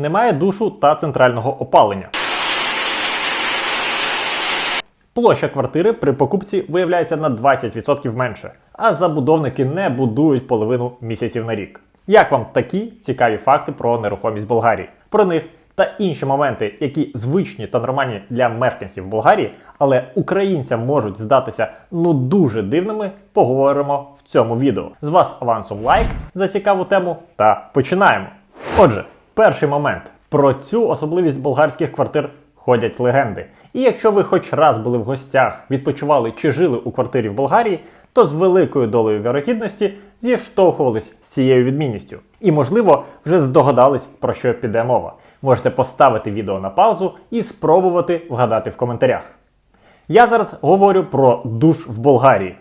Немає душу та центрального опалення. Площа квартири при покупці виявляється на 20% менше, а забудовники не будують половину місяців на рік. Як вам такі цікаві факти про нерухомість Болгарії? Про них та інші моменти, які звичні та нормальні для мешканців Болгарії, але українцям можуть здатися ну дуже дивними, поговоримо в цьому відео. З вас авансом лайк за цікаву тему та починаємо. Отже, перший момент про цю особливість болгарських квартир ходять легенди. І якщо ви хоч раз були в гостях, відпочивали чи жили у квартирі в Болгарії, то з великою долею вірогідності зіштовхувались з цією відмінністю. І, можливо, вже здогадались, про що піде мова. Можете поставити відео на паузу і спробувати вгадати в коментарях. Я зараз говорю про душ в Болгарії.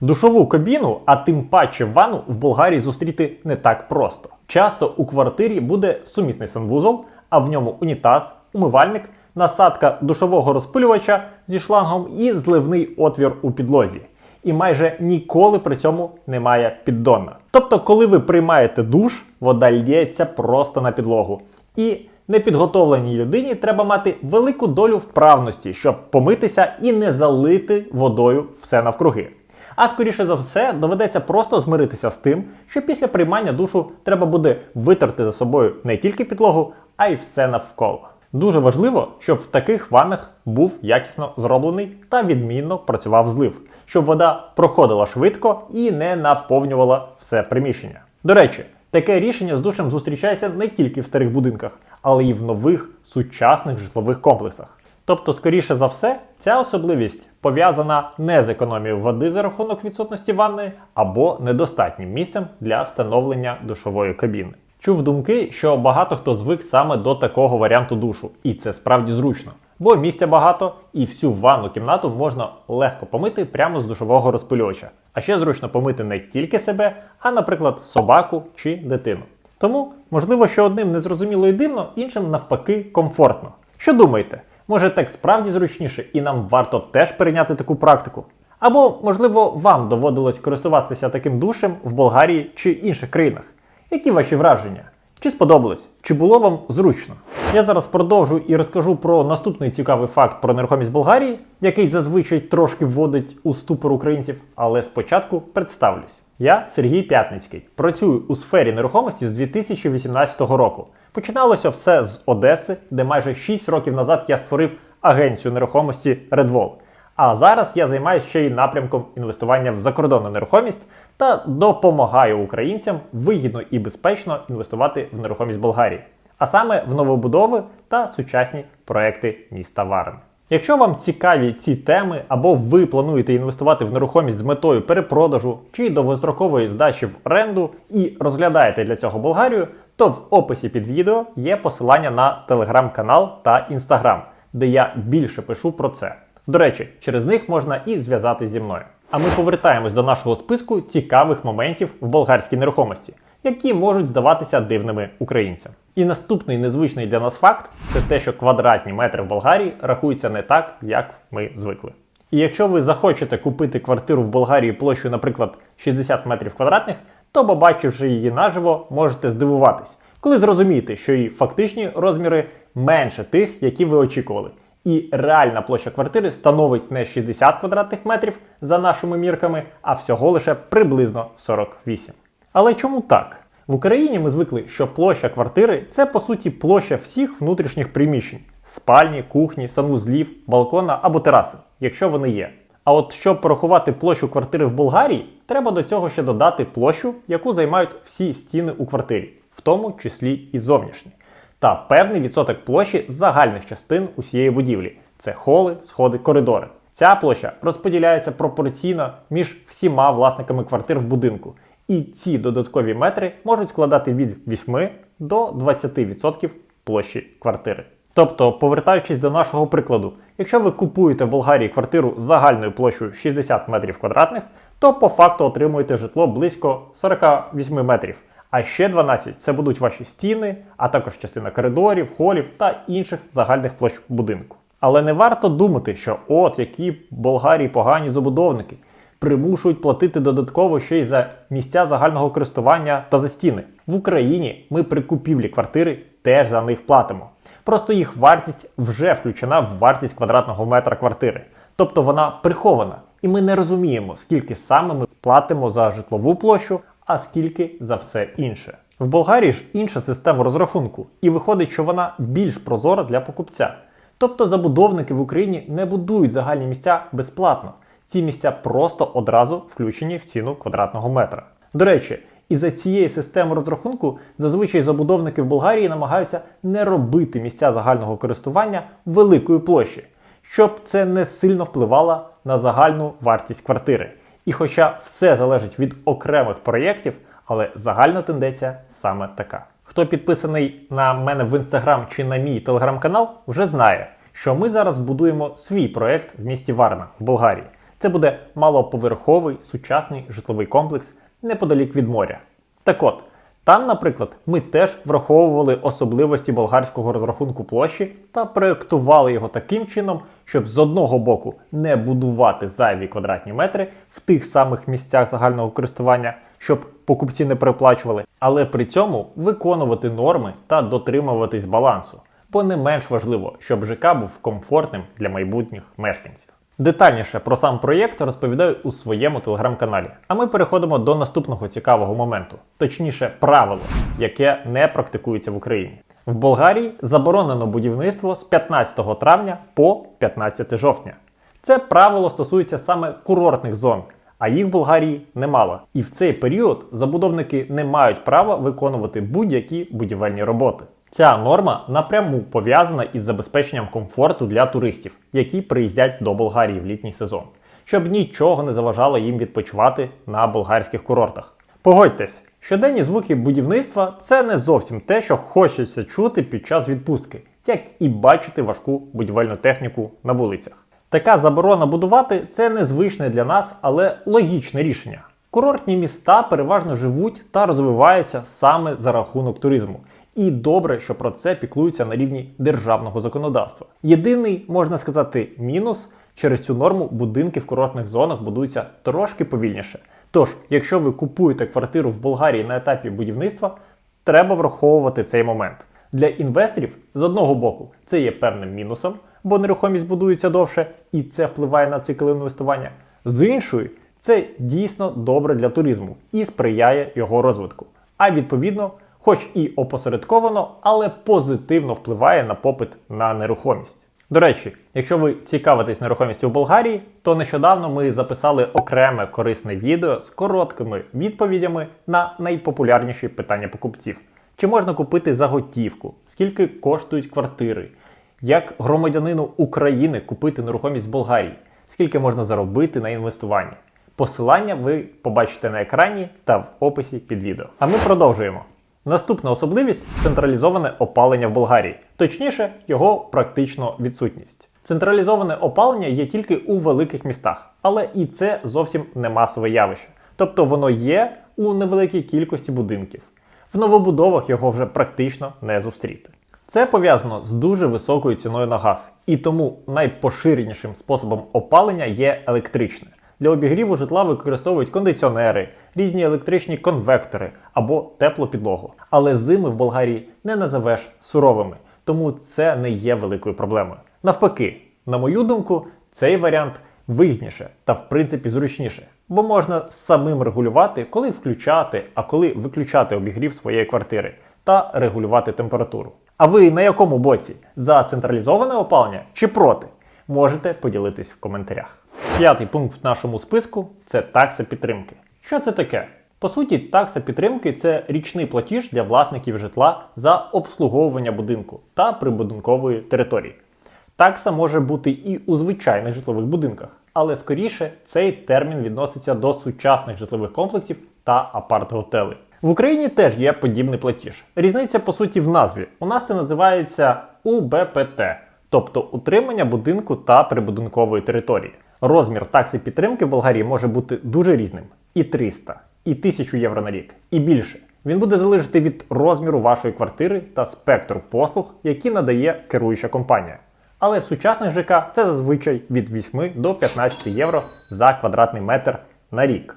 Душову кабіну, а тим паче ванну в Болгарії зустріти не так просто. Часто у квартирі буде сумісний санвузол, а в ньому унітаз, умивальник, насадка душового розпилювача зі шлангом і зливний отвір у підлозі. І майже ніколи при цьому немає піддона. Тобто, коли ви приймаєте душ, вода лється просто на підлогу. І непідготовленій людині треба мати велику долю вправності, щоб помитися і не залити водою все навкруги. А скоріше за все, доведеться просто змиритися з тим, що після приймання душу треба буде витерти за собою не тільки підлогу, а й все навколо. Дуже важливо, щоб в таких ваннах був якісно зроблений та відмінно працював злив, щоб вода проходила швидко і не наповнювала все приміщення. До речі, таке рішення з душем зустрічається не тільки в старих будинках, але й в нових сучасних житлових комплексах. Тобто, скоріше за все, ця особливість пов'язана не з економією води за рахунок відсутності ванни або недостатнім місцем для встановлення душової кабіни. Чув думки, що багато хто звик саме до такого варіанту душу, і це справді зручно. Бо місця багато і всю ванну кімнату можна легко помити прямо з душового розпилювача. А ще зручно помити не тільки себе, а, наприклад, собаку чи дитину. Тому, можливо, що одним незрозуміло і дивно, іншим навпаки комфортно. Що думаєте? Може так справді зручніше і нам варто теж перейняти таку практику? Або, можливо, вам доводилось користуватися таким душем в Болгарії чи інших країнах? Які ваші враження? Чи сподобалось? Чи було вам зручно? Я зараз продовжу і розкажу про наступний цікавий факт про нерухомість Болгарії, який зазвичай трошки вводить у ступор українців, але спочатку представлюсь. Я Сергій П'ятницький. Працюю у сфері нерухомості з 2018 року. Починалося все з Одеси, де майже 6 років назад я створив агенцію нерухомості Redwall. А зараз я займаюся ще й напрямком інвестування в закордонну нерухомість та допомагаю українцям вигідно і безпечно інвестувати в нерухомість Болгарії, а саме в новобудови та сучасні проекти міста Варен. Якщо вам цікаві ці теми, або ви плануєте інвестувати в нерухомість з метою перепродажу чи довгострокової здачі в оренду і розглядаєте для цього Болгарію, то в описі під відео є посилання на телеграм-канал та інстаграм, де я більше пишу про це. До речі, через них можна і зв'язати зі мною. А ми повертаємось до нашого списку цікавих моментів в болгарській нерухомості, які можуть здаватися дивними українцям. І наступний незвичний для нас факт це те, що квадратні метри в Болгарії рахуються не так, як ми звикли. І якщо ви захочете купити квартиру в Болгарії площею, наприклад, 60 метрів квадратних, то, побачивши її наживо, можете здивуватись, коли зрозумієте, що її фактичні розміри менше тих, які ви очікували. І реальна площа квартири становить не 60 квадратних метрів за нашими мірками, а всього лише приблизно 48. Але чому так? В Україні ми звикли, що площа квартири це по суті площа всіх внутрішніх приміщень: спальні, кухні, санвузлів, балкона або тераси, якщо вони є. А от щоб порахувати площу квартири в Болгарії, треба до цього ще додати площу, яку займають всі стіни у квартирі, в тому числі і зовнішні, та певний відсоток площі загальних частин усієї будівлі це холи, сходи, коридори. Ця площа розподіляється пропорційно між всіма власниками квартир в будинку. І ці додаткові метри можуть складати від 8 до 20% площі квартири. Тобто, повертаючись до нашого прикладу, якщо ви купуєте в Болгарії квартиру з загальною площею 60 метрів квадратних, то по факту отримуєте житло близько 48 метрів. А ще 12 це будуть ваші стіни, а також частина коридорів, холів та інших загальних площ будинку. Але не варто думати, що от які Болгарії погані забудовники примушують платити додатково ще й за місця загального користування та за стіни. В Україні ми при купівлі квартири теж за них платимо. Просто їх вартість вже включена в вартість квадратного метра квартири. Тобто вона прихована, і ми не розуміємо, скільки саме ми платимо за житлову площу, а скільки за все інше. В Болгарії ж інша система розрахунку, і виходить, що вона більш прозора для покупця. Тобто забудовники в Україні не будують загальні місця безплатно. Ці місця просто одразу включені в ціну квадратного метра. До речі, із-за цієї системи розрахунку зазвичай забудовники в Болгарії намагаються не робити місця загального користування великої площі, щоб це не сильно впливало на загальну вартість квартири. І хоча все залежить від окремих проєктів, але загальна тенденція саме така. Хто підписаний на мене в інстаграм чи на мій телеграм-канал, вже знає, що ми зараз будуємо свій проєкт в місті Варна в Болгарії. Це буде малоповерховий сучасний житловий комплекс неподалік від моря. Так от, там, наприклад, ми теж враховували особливості болгарського розрахунку площі та проєктували його таким чином, щоб з одного боку не будувати зайві квадратні метри в тих самих місцях загального користування, щоб покупці не переплачували, але при цьому виконувати норми та дотримуватись балансу. Бо не менш важливо, щоб ЖК був комфортним для майбутніх мешканців. Детальніше про сам проєкт розповідаю у своєму телеграм-каналі. А ми переходимо до наступного цікавого моменту, точніше, правило, яке не практикується в Україні. В Болгарії заборонено будівництво з 15 травня по 15 жовтня. Це правило стосується саме курортних зон, а їх в Болгарії немало. І в цей період забудовники не мають права виконувати будь-які будівельні роботи. Ця норма напряму пов'язана із забезпеченням комфорту для туристів, які приїздять до Болгарії в літній сезон, щоб нічого не заважало їм відпочивати на болгарських курортах. Погодьтесь, щоденні звуки будівництва це не зовсім те, що хочеться чути під час відпустки, як і бачити важку будівельну техніку на вулицях. Така заборона будувати це незвичне для нас, але логічне рішення. Курортні міста переважно живуть та розвиваються саме за рахунок туризму. І добре, що про це піклуються на рівні державного законодавства. Єдиний, можна сказати, мінус через цю норму будинки в курортних зонах будуються трошки повільніше. Тож, якщо ви купуєте квартиру в Болгарії на етапі будівництва, треба враховувати цей момент. Для інвесторів з одного боку це є певним мінусом, бо нерухомість будується довше і це впливає на цикл інвестування. З іншої, це дійсно добре для туризму і сприяє його розвитку. А відповідно, хоч і опосередковано, але позитивно впливає на попит на нерухомість. До речі, якщо ви цікавитесь нерухомістю в Болгарії, то нещодавно ми записали окреме корисне відео з короткими відповідями на найпопулярніші питання покупців. Чи можна купити за готівку? Скільки коштують квартири? Як громадянину України купити нерухомість в Болгарії? Скільки можна заробити на інвестуванні? Посилання ви побачите на екрані та в описі під відео. А ми продовжуємо. Наступна особливість централізоване опалення в Болгарії, точніше, його практично відсутність. Централізоване опалення є тільки у великих містах, але і це зовсім не масове явище. Тобто воно є у невеликій кількості будинків. В новобудовах його вже практично не зустріти. Це пов'язано з дуже високою ціною на газ, і тому найпоширенішим способом опалення є електричне. Для обігріву житла використовують кондиціонери, різні електричні конвектори або теплу підлогу. Але зими в Болгарії не називеш суровими, тому це не є великою проблемою. Навпаки, на мою думку, цей варіант вигідніше та в принципі зручніше, бо можна самим регулювати, коли включати, а коли виключати обігрів своєї квартири та регулювати температуру. А ви на якому боці? За централізоване опалення чи проти? Можете поділитись в коментарях. П'ятий пункт в нашому списку це такса підтримки. Що це таке? По суті, такса підтримки це річний платіж для власників житла за обслуговування будинку та прибудинкової території. Такса може бути і у звичайних житлових будинках, але скоріше цей термін відноситься до сучасних житлових комплексів та апарт-готелей. В Україні теж є подібний платіж. Різниця по суті в назві. У нас це називається УБПТ, тобто утримання будинку та прибудинкової території. Розмір такси підтримки в Болгарії може бути дуже різним: і 300, і 1000 євро на рік, і більше. Він буде залежати від розміру вашої квартири та спектру послуг, які надає керуюча компанія. Але в сучасних ЖК це зазвичай від 8 до 15 євро за квадратний метр на рік.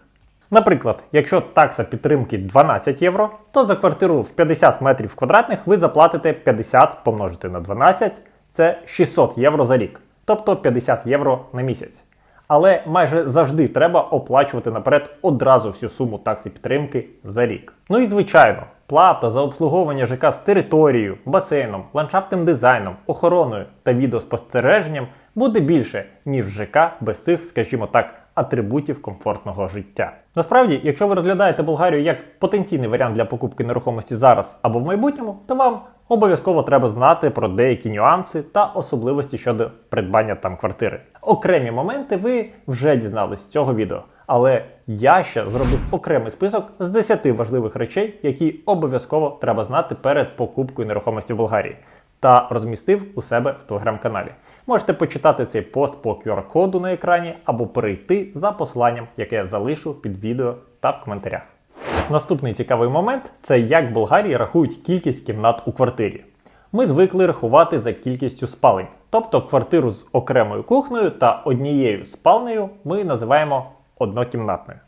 Наприклад, якщо такса підтримки 12 євро, то за квартиру в 50 метрів квадратних ви заплатите 50 помножити на 12 це 600 євро за рік, тобто 50 євро на місяць. Але майже завжди треба оплачувати наперед одразу всю суму такси підтримки за рік. Ну і звичайно, плата за обслуговування ЖК з територією, басейном, ландшафтним дизайном, охороною та відеоспостереженням буде більше, ніж ЖК без цих, скажімо так, атрибутів комфортного життя. Насправді, якщо ви розглядаєте Болгарію як потенційний варіант для покупки нерухомості зараз або в майбутньому, то вам обов'язково треба знати про деякі нюанси та особливості щодо придбання там квартири. Окремі моменти ви вже дізнались з цього відео. Але я ще зробив окремий список з 10 важливих речей, які обов'язково треба знати перед покупкою нерухомості в Болгарії, та розмістив у себе в телеграм-каналі. Можете почитати цей пост по QR-коду на екрані або перейти за посиланням, яке я залишу під відео та в коментарях. Наступний цікавий момент це як Болгарії рахують кількість кімнат у квартирі. Ми звикли рахувати за кількістю спалень, тобто квартиру з окремою кухнею та однією спальнею ми називаємо однокімнатною.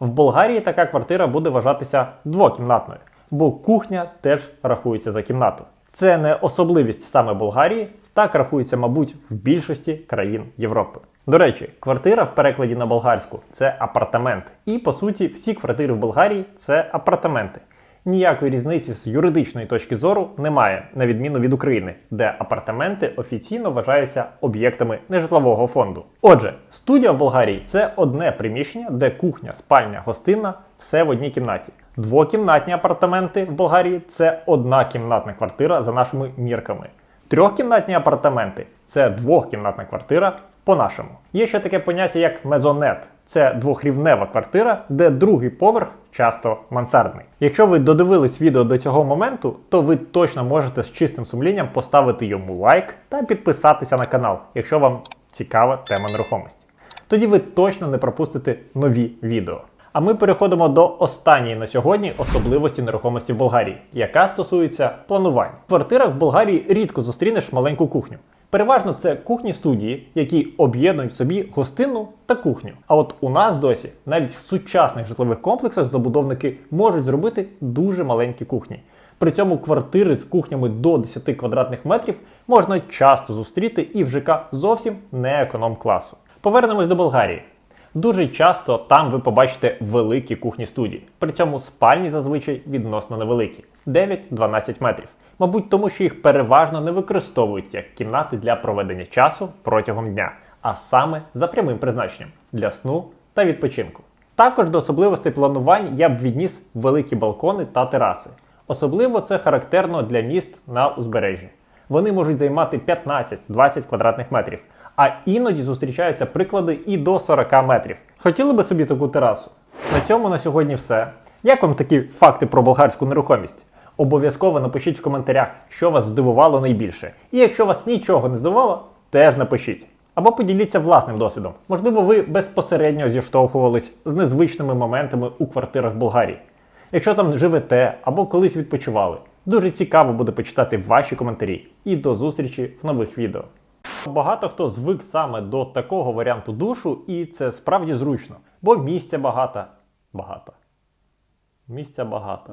В Болгарії така квартира буде вважатися двокімнатною, бо кухня теж рахується за кімнату. Це не особливість саме Болгарії, так рахується, мабуть, в більшості країн Європи. До речі, квартира в перекладі на болгарську це апартамент. І по суті, всі квартири в Болгарії це апартаменти. Ніякої різниці з юридичної точки зору немає, на відміну від України, де апартаменти офіційно вважаються об'єктами нежитлового фонду. Отже, студія в Болгарії це одне приміщення, де кухня, спальня, гостинна все в одній кімнаті. Двокімнатні апартаменти в Болгарії це одна кімнатна квартира за нашими мірками. Трьохкімнатні апартаменти це двохкімнатна квартира по-нашому. Є ще таке поняття як мезонет. Це двохрівнева квартира, де другий поверх часто мансардний. Якщо ви додивились відео до цього моменту, то ви точно можете з чистим сумлінням поставити йому лайк та підписатися на канал, якщо вам цікава тема нерухомості. Тоді ви точно не пропустите нові відео. А ми переходимо до останньої на сьогодні особливості нерухомості в Болгарії, яка стосується планувань. В квартирах в Болгарії рідко зустрінеш маленьку кухню. Переважно це кухні студії, які об'єднують собі гостинну та кухню. А от у нас досі, навіть в сучасних житлових комплексах, забудовники можуть зробити дуже маленькі кухні. При цьому квартири з кухнями до 10 квадратних метрів можна часто зустріти і в ЖК зовсім не економ класу. Повернемось до Болгарії. Дуже часто там ви побачите великі кухні студії. При цьому спальні зазвичай відносно невеликі 9-12 метрів. Мабуть, тому що їх переважно не використовують як кімнати для проведення часу протягом дня, а саме за прямим призначенням для сну та відпочинку. Також до особливостей планувань я б відніс великі балкони та тераси. Особливо це характерно для міст на узбережжі. Вони можуть займати 15-20 квадратних метрів, а іноді зустрічаються приклади і до 40 метрів. Хотіли би собі таку терасу? На цьому на сьогодні все. Як вам такі факти про болгарську нерухомість? Обов'язково напишіть в коментарях, що вас здивувало найбільше. І якщо вас нічого не здивувало, теж напишіть. Або поділіться власним досвідом. Можливо, ви безпосередньо зіштовхувались з незвичними моментами у квартирах Болгарії. Якщо там живете або колись відпочивали, дуже цікаво буде почитати ваші коментарі. І до зустрічі в нових відео. Багато хто звик саме до такого варіанту душу, і це справді зручно, бо місця багато. Багато. Місця багато.